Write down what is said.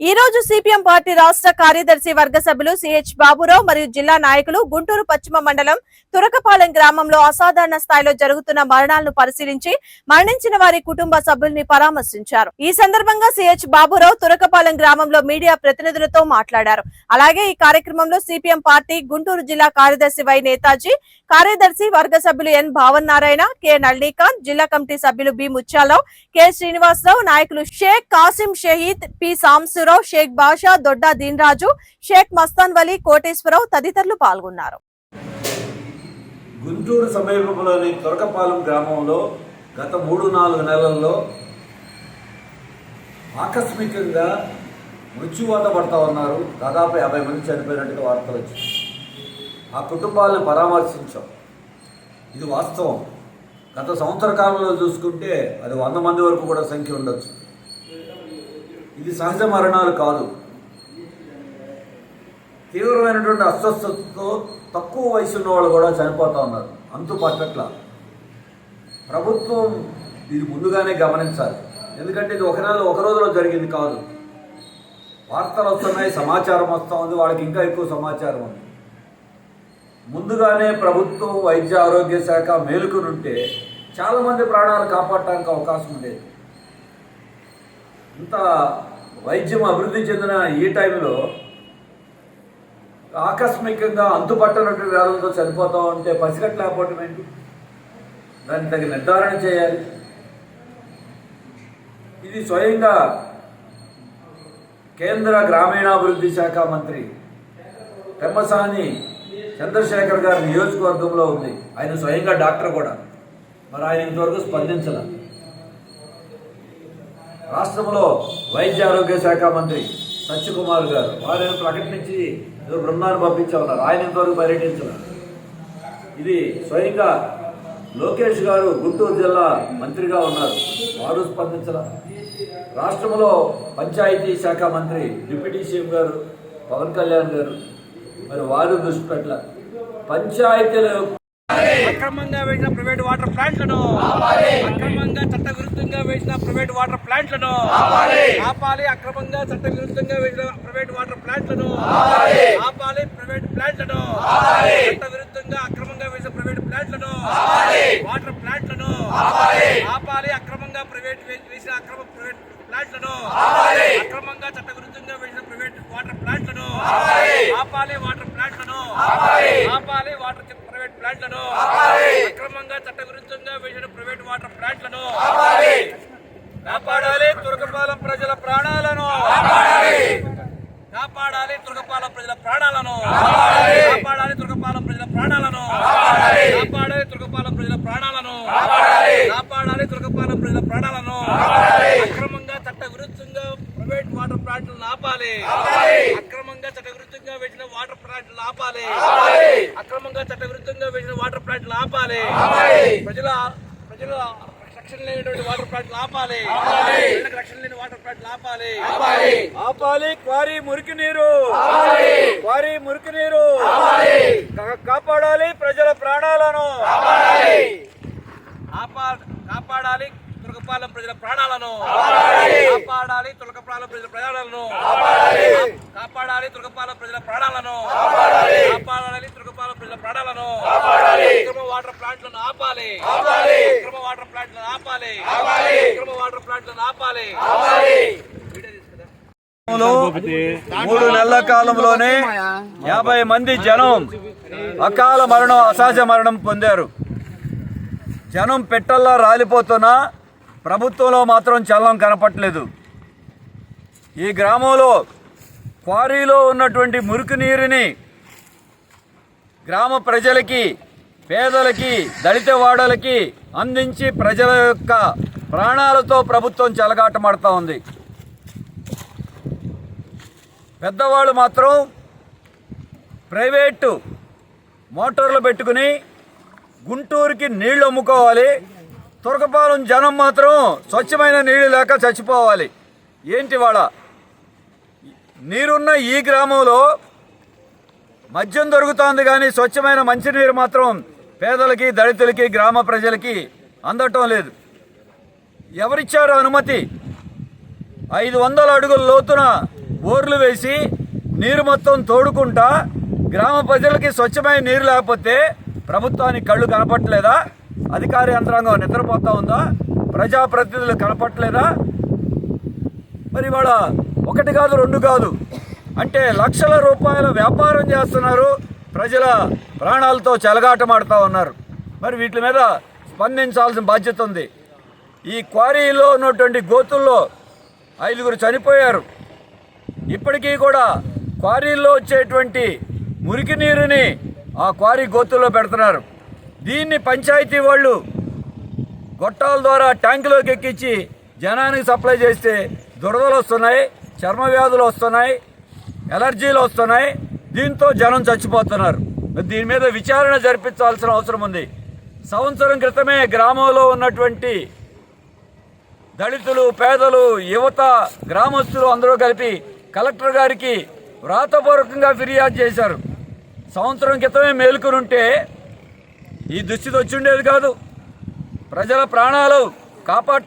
ఈ రోజు CPM party రాష్ట్ర కార్యదర్శి వర్గ సభ్యులు సిహెచ్ బాబురావు మరియు జిల్లా నాయకులు గుంటూరు పశ్చిమ మండలం తురకపాలెం గ్రామంలో అసాధారణ స్థాయిలో జరుగుతున్న మరణాలను పరిశీలించి మరణించిన వారి కుటుంబ సభ్యుల్ని పరామర్శించారు. ఈ సందర్భంగా సిహెచ్ బాబురావు తురకపాలెం గ్రామంలో మీడియా ప్రతినిధులతో మాట్లాడారు. అలాగే ఈ కార్యక్రమంలో సిపిఎం పార్టీ గుంటూరు జిల్లా కార్యదర్శి వై నేతాజీ కార్యదర్శి వర్గ సభ్యులు ఎన్ భావన్ నారాయణ కె నళికాంత్ జిల్లా కమిటీ సభ్యులు బి ముత్యాలరావు కె శ్రీనివాసరావు నాయకులు షేక్ కాసిం షహీద్ పి సాంసు సాంబశివరావు షేక్ బాషా దొడ్డా దీన్రాజు షేక్ మస్తాన్ వలీ కోటేశ్వరరావు తదితరులు పాల్గొన్నారు. గుంటూరు సమీపంలోని తొరకపాలెం గ్రామంలో గత మూడు నాలుగు నెలల్లో ఆకస్మికంగా మృత్యువాత పడతా ఉన్నారు. దాదాపు యాభై మంది చనిపోయినట్టుగా వార్తలు వచ్చాయి ఆ కుటుంబాలను పరామర్శించాం. ఇది వాస్తవం. గత సంవత్సర కాలంలో చూసుకుంటే అది వంద మంది వరకు కూడా సంఖ్య ఉండొచ్చు. ఇది సహజ మరణాలు కాదు. తీవ్రమైనటువంటి అస్వస్థతతో తక్కువ వయసు ఉన్న వాళ్ళు కూడా చనిపోతూ ఉన్నారు. అంతు పట్టట్ల. ప్రభుత్వం ఇది ముందుగానే గమనించాలి. ఎందుకంటే ఇది ఒక నెల ఒక రోజులో జరిగింది కాదు. వార్తలు వస్తున్నాయి సమాచారం వస్తూ ఉంది వాళ్ళకి ఇంకా ఎక్కువ సమాచారం ఉంది. ముందుగానే ప్రభుత్వం వైద్య ఆరోగ్య శాఖ మేలుకునుంటే చాలామంది ప్రాణాలు కాపాడటానికి అవకాశం ఉండేది. ఇంత వైద్యం అభివృద్ధి చెందిన ఈ టైంలో ఆకస్మికంగా అంతుపట్టనటువంటి వ్యాధులతో చనిపోతాం ఉంటే పసిగట్టలేకపోవటం ఏంటి? దాన్ని తగిన నిర్ధారణ చేయాలి. ఇది స్వయంగా కేంద్ర గ్రామీణాభివృద్ధి శాఖ మంత్రి పెమ్మసాని చంద్రశేఖర్ గారి నియోజకవర్గంలో ఉంది. ఆయన స్వయంగా డాక్టర్ కూడా. మరి ఆయన ఇంతవరకు స్పందించాల. రాష్ట్రంలో వైద్య ఆరోగ్య శాఖ మంత్రి సత్యకుమార్ గారు. వారిని ప్రకటించి ఏదో బృందాన్ని పంపించామన్నారు ఆయన ఇంతవరకు పర్యటించారు ఇది స్వయంగా లోకేష్ గారు గుంటూరు జిల్లా మంత్రిగా ఉన్నారు. వారు స్పందించాల. రాష్ట్రంలో పంచాయతీ శాఖ మంత్రి డిప్యూటీ సీఎం గారు పవన్ కళ్యాణ్ గారు. మరి వారు దృష్టి పెట్టాల. పంచాయతీలు అక్రమంగా వేసిన ప్రైవేట్ వాటర్ ప్లాంట్లను అక్రమంగా చట్ట విరుద్ధంగా వేసిన ప్రైవేట్ వాటర్ ప్లాంట్లను ఆపాలి అక్రమంగా చట్ట విరుద్ధంగా వేసిన ప్రైవేట్ వాటర్ ప్లాంట్లను ఆపాలి ప్రైవేట్ ప్లాంట్లను చట్ట విరుద్ధంగా అక్రమంగా వేసిన ప్రైవేట్ ప్లాంట్లను వాటర్ ప్లాంట్లను ఆపాలి అక్రమంగా ప్రైవేట్ వేసిన అక్రమ ప్రైవేట్ ప్లాంట్లను అక్రమంగా చట్ట విరుద్ధంగా వేసిన ప్రైవేట్ వాటర్ ప్లాంట్లను ఆపాలి వాటర్ ప్లాంట్లను ఆపాలి వాటర్ ప్లాంట్లను. అక్రమంగా చట్ట విరుద్ధంగా వేసిన ప్రైవేట్ వాటర్ ప్లాంట్లను. కాపాడాలి తురకపాలెం ప్రజల ప్రాణాలను. కాపాడాలి. తురకపాలెం ప్రజల ప్రాణాలను. కాపాడాలి. తురకపాలెం ప్రజల ప్రాణాలను. కాపాడాలి. తురకపాలెం ప్రజల ప్రాణాలను. కాపాడాలి. తురకపాలెం ప్రజల ప్రాణాలను. అక్రమంగా చట్ట విరుద్ధంగా ప్రైవేట్ వాటర్ ప్లాంట్లను ఆపాలి. అక్రమంగా చట్ట విరుద్ధంగా వేసిన వాటర్ ప్లాంట్లను ఆపాలి అక్రమంగా చట్ట విరుద్ధంగా వేసిన వాటర్ ప్లాంట్లను ఆపాలి ప్రజల ప్రజల రక్షణ లేనటువంటి వాటర్ ప్లాంట్లు ఆపాలి రక్షణ లేని వాటర్ ప్లాంట్లు ఆపాలి ఆపాలి క్వారీ మురికి నీరు. క్వారీ మురికి నీరు. కాపాడాలి ప్రజల ప్రాణాలను. కాపాడాలి తులకపాలెం ప్రజల ప్రాణాలను కాపాడాలి. తులకపాలెం ప్రజల ప్రాణాలను కాపాడాలి. తులకపాలెం ప్రజల ప్రాణాలను కాపాడాలి. తులకపాలెం ప్రజల ప్రాణాలను అక్రమ వాటర్ ప్లాంట్లను ఆపాలి. అక్రమ వాటర్ ప్లాంట్లను ఆపాలి. అక్రమ వాటర్ ప్లాంట్లను ఆపాలి. మూడు నెలల కాలంలోనే యాభై మంది జనం అకాల మరణం అసహజ మరణం పొందారు. జనం పెట్టల్లా రాలిపోతున్నా ప్రభుత్వంలో మాత్రం చలనం కనపట్లేదు. ఈ గ్రామంలో క్వారీలో ఉన్నటువంటి మురికి నీరుని గ్రామ ప్రజలకి పేదలకి దళిత వాడలకి అందించి ప్రజల యొక్క ప్రాణాలతో ప్రభుత్వం చెలగాటమాడుతూ ఉంది. పెద్దవాళ్ళు మాత్రం ప్రైవేటు మోటార్లు పెట్టుకుని గుంటూరుకి నీళ్ళు అమ్ముకోవాలి. తురకపాలెం జనం మాత్రం స్వచ్ఛమైన నీళ్ళు లేక చచ్చిపోవాలి. ఏంటి వాళ్ళ? నీరున్న ఈ గ్రామంలో మద్యం దొరుకుతోంది కానీ స్వచ్ఛమైన మంచినీరు మాత్రం పేదలకి దళితులకి గ్రామ ప్రజలకి అందటం లేదు. ఎవరిచ్చారు అనుమతి? ఐదు వందల అడుగుల లోతున బోర్లు వేసి నీరు మొత్తం తోడుకుంటా గ్రామ ప్రజలకి స్వచ్ఛమైన నీరు లేకపోతే ప్రభుత్వానికి కళ్ళు కనపట్లేదా అధికార యంత్రాంగం నిద్రపోతా ఉందా? ప్రజాప్రతినిధులు కనపట్లేదా మరి వాళ్ళ ఒకటి కాదు రెండు కాదు. అంటే లక్షల రూపాయల వ్యాపారం చేస్తున్నారు. ప్రజల ప్రాణాలతో చెలగాటమాడుతూ ఉన్నారు. మరి వీటి మీద స్పందించాల్సిన బాధ్యత ఉంది. ఈ క్వారీలో ఉన్నటువంటి గోతుల్లో ఐదుగురు చనిపోయారు. ఇప్పటికీ కూడా క్వారీల్లో వచ్చేటువంటి మురికి నీరుని ఆ క్వారీ గోతుల్లో పెడుతున్నారు. దీన్ని పంచాయతీ వాళ్ళు గొట్టాల ద్వారా ట్యాంకులోకి ఎక్కించి జనానికి సప్లై చేస్తే దురదలు వస్తున్నాయి చర్మ వ్యాధులు వస్తున్నాయి ఎలర్జీలు వస్తున్నాయి. దీంతో జనం చచ్చిపోతున్నారు. దీని మీద విచారణ జరిపించాల్సిన అవసరం ఉంది. సంవత్సరం క్రితమే గ్రామంలో ఉన్నటువంటి దళితులు పేదలు యువత గ్రామస్తులు అందరూ కలిపి కలెక్టర్ గారికి వ్రాతపూర్వకంగా ఫిర్యాదు చేశారు. సంవత్సరం క్రితమే మేలుకుని ఉంటే ఈ దుస్థితి వచ్చిండేది కాదు. ప్రజల ప్రాణాలు కాపాడ